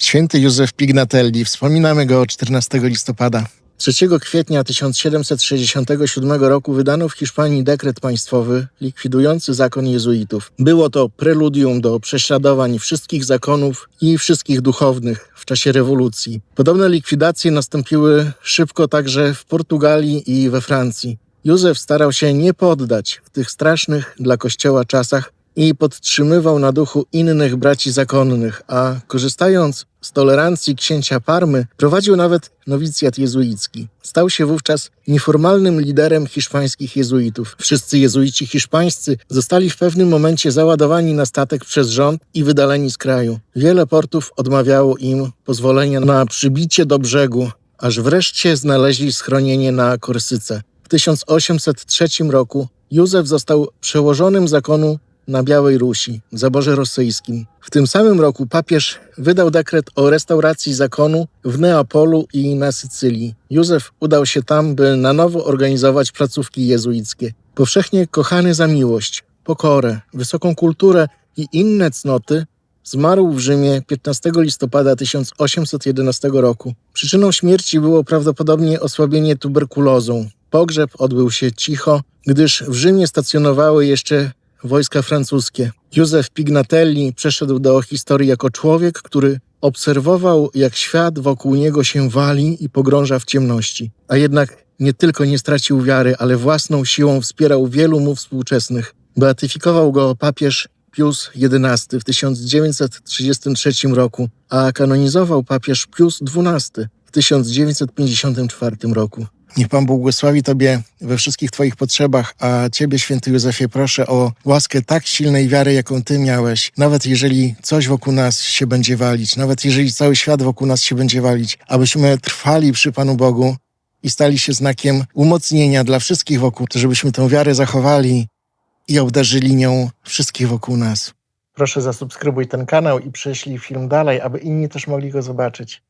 Święty Józef Pignatelli. Wspominamy go 14 listopada. 3 kwietnia 1767 roku wydano w Hiszpanii dekret państwowy likwidujący zakon jezuitów. Było to preludium do prześladowań wszystkich zakonów i wszystkich duchownych w czasie rewolucji. Podobne likwidacje nastąpiły szybko także w Portugalii i we Francji. Józef starał się nie poddać w tych strasznych dla Kościoła czasach i podtrzymywał na duchu innych braci zakonnych, a korzystając z tolerancji księcia Parmy, prowadził nawet nowicjat jezuicki. Stał się wówczas nieformalnym liderem hiszpańskich jezuitów. Wszyscy jezuici hiszpańscy zostali w pewnym momencie załadowani na statek przez rząd i wydaleni z kraju. Wiele portów odmawiało im pozwolenia na przybicie do brzegu, aż wreszcie znaleźli schronienie na Korsyce. W 1803 roku Józef został przełożonym zakonu na Białej Rusi, w zaborze rosyjskim. W tym samym roku papież wydał dekret o restauracji zakonu w Neapolu i na Sycylii. Józef udał się tam, by na nowo organizować placówki jezuickie. Powszechnie kochany za miłość, pokorę, wysoką kulturę i inne cnoty, zmarł w Rzymie 15 listopada 1811 roku. Przyczyną śmierci było prawdopodobnie osłabienie tuberkulozą. Pogrzeb odbył się cicho, gdyż w Rzymie stacjonowały jeszcze wojska francuskie. Józef Pignatelli przeszedł do historii jako człowiek, który obserwował, jak świat wokół niego się wali i pogrąża w ciemności. A jednak nie tylko nie stracił wiary, ale własną siłą wspierał wielu mu współczesnych. Beatyfikował go papież Pius XI w 1933 roku, a kanonizował papież Pius XII w 1954 roku. Niech Pan błogosławi Tobie we wszystkich Twoich potrzebach, a Ciebie, święty Józefie, proszę o łaskę tak silnej wiary, jaką Ty miałeś. Nawet jeżeli coś wokół nas się będzie walić, nawet jeżeli cały świat wokół nas się będzie walić, abyśmy trwali przy Panu Bogu i stali się znakiem umocnienia dla wszystkich wokół, żebyśmy tę wiarę zachowali i obdarzyli nią wszystkich wokół nas. Proszę zasubskrybuj ten kanał i prześlij film dalej, aby inni też mogli go zobaczyć.